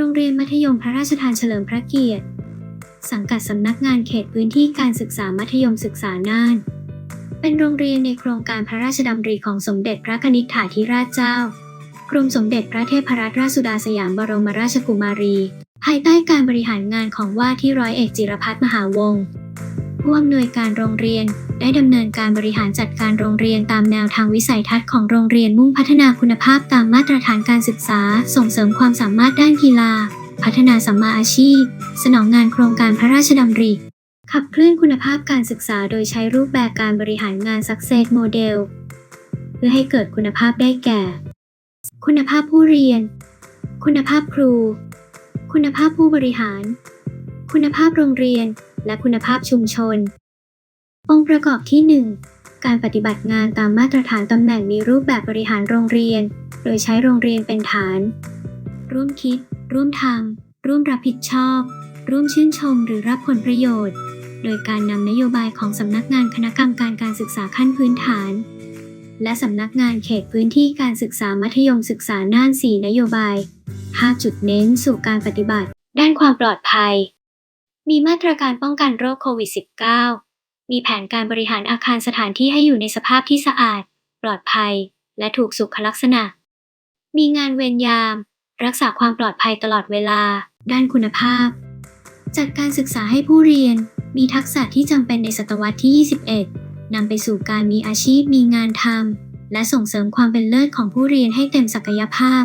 โรงเรียนมัธยมพระราชทานเฉลิมพระเกียรติ สังกัดสำนักงานเขตพื้นที่การศึกษามัธยมศึกษาน่าน เป็นโรงเรียนในโครงการพระราชดำริของสมเด็จพระนิษฐาธิราชเจ้ากรมสมเด็จพระเทพรัตนราชสุดาสยามบรมราชกุมารี ภายใต้การบริหารงานของว่าที่ร้อยเอกจิรพัฒน์มหาวงศ์ ผู้อำนวยการโรงเรียน ได้ดำเนินการบริหารจัดการโรงเรียนตามแนวทางวิสัยทัศน์ของโรงเรียนมุ่งพัฒนาคุณภาพตามมาตรฐานการศึกษา ส่งเสริมความสามารถด้านกีฬา พัฒนาสัมมาอาชีพ สนองงานโครงการพระราชดำริขับเคลื่อนคุณภาพการศึกษาโดยใช้รูปแบบการบริหารงาน Success Model เพื่อให้เกิดคุณภาพได้แก่ คุณภาพผู้เรียน คุณภาพครู คุณภาพผู้บริหาร คุณภาพโรงเรียน และคุณภาพชุมชน องค์ประกอบที่ 1 การปฏิบัติงานตามมาตรฐานตำแหน่งมีรูปแบบบริหารโรงเรียน โดยใช้โรงเรียนเป็นฐาน ร่วมคิด ร่วมทำร่วมรับผิดชอบ ร่วมชื่นชมหรือรับผลประโยชน์ โดยการนำนโยบายของสำนักงานคณะกรรมการการศึกษาขั้นพื้นฐาน และสำนักงานเขตพื้นที่การศึกษามัธยมศึกษาน่าน 4 นโยบาย 5 จุดเน้นสู่การปฏิบัติ ด้านความปลอดภัย มีมาตรการป้องกันโรคโควิด -19 มีแผนการบริหารอาคารสถานที่ให้อยู่ในสภาพที่สะอาด ปลอดภัย และถูกสุขลักษณะ มีงานเวรยาม รักษาความปลอดภัยตลอดเวลา ด้านคุณภาพ จัดการศึกษาให้ผู้เรียน มีทักษะที่จำเป็นในศตวรรษที่ 21 นำไปสู่การมีอาชีพมีงานทำและส่งเสริมความเป็นเลิศของผู้เรียนให้เต็มศักยภาพ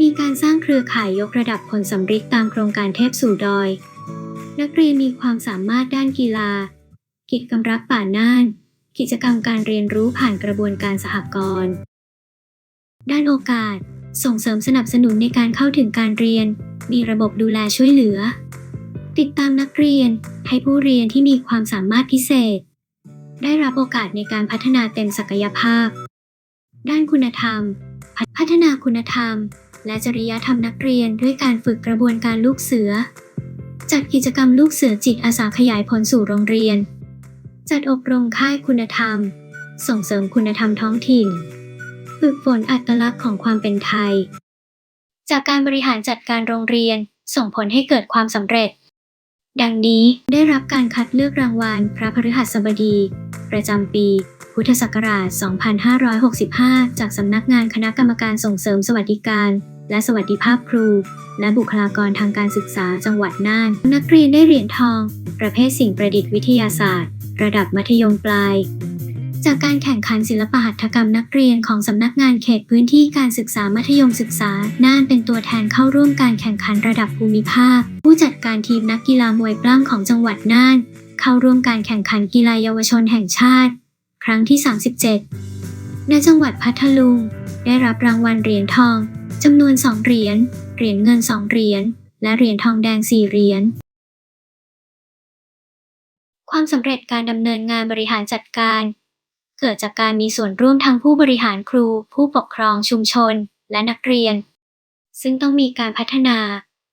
มีการสร้างเครือข่ายยกระดับผลสำฤทธิ์ตามโครงการเทพสู่ดอย นักเรียนมีความสามารถด้านกีฬา กิจกรรมรักป่าน่าน กิจกรรมการเรียนรู้ผ่านกระบวนการสหกรณ์ ด้านโอกาส ส่งเสริมสนับสนุนในการเข้าถึงการเรียน มีระบบดูแลช่วยเหลือ ติดตามนักเรียน ให้ผู้เรียนที่มีความสามารถพิเศษ ได้รับโอกาสในการพัฒนาเต็มศักยภาพ ด้านคุณธรรม พัฒนาคุณธรรม และจริยธรรมนักเรียนด้วยการฝึกกระบวนการลูกเสือ จัดกิจกรรมลูกเสือจิตอาสาขยายผลสู่โรงเรียน จัดอบรมค่ายคุณธรรม ส่งเสริมคุณธรรมท้องถิ่น ฝึกฝนอัตลักษณ์ของความเป็นไทย จากการบริหารจัดการโรงเรียนส่งผลให้เกิดความสำเร็จ ดังนี้ได้รับการคัดเลือกรางวัลพระพฤหัสบดี ประจำปี พุทธศักราช 2565 จากสำนักงานคณะกรรมการส่งเสริมสวัสดิการ และสวัสดิภาพครู และบุคลากรทางการศึกษาจังหวัดน่าน นักเรียนได้เหรียญทอง ประเภทสิ่งประดิษฐ์วิทยาศาสตร์ ระดับมัธยมปลาย จากการแข่งขันศิลปหัตถกรรมนักเรียนของสำนักงานเขตพื้นที่การศึกษามัธยมศึกษา น่านเป็นตัวแทนเข้าร่วมการแข่งขันระดับภูมิภาค ผู้จัดการทีมนักกีฬามวยปล้ำของจังหวัดน่าน เข้าร่วมการแข่งขันกีฬาเยาวชนแห่งชาติ ครั้งที่ 37 ในจังหวัดพัทลุง ได้รับรางวัลเหรียญทอง จำนวน 2 เหรียญ เหรียญเงิน 2 เหรียญ และเหรียญทองแดง 4 เหรียญ ความสำเร็จการดำเนินงานบริหารจัดการ เกิดจากการมีส่วนร่วมทั้งผู้บริหารครู ผู้ปกครองชุมชน และนักเรียน ซึ่งต้องมีการพัฒนา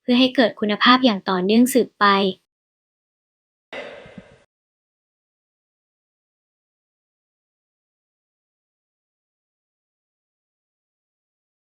เพื่อให้เกิดคุณภาพอย่างต่อเนื่องสืบไป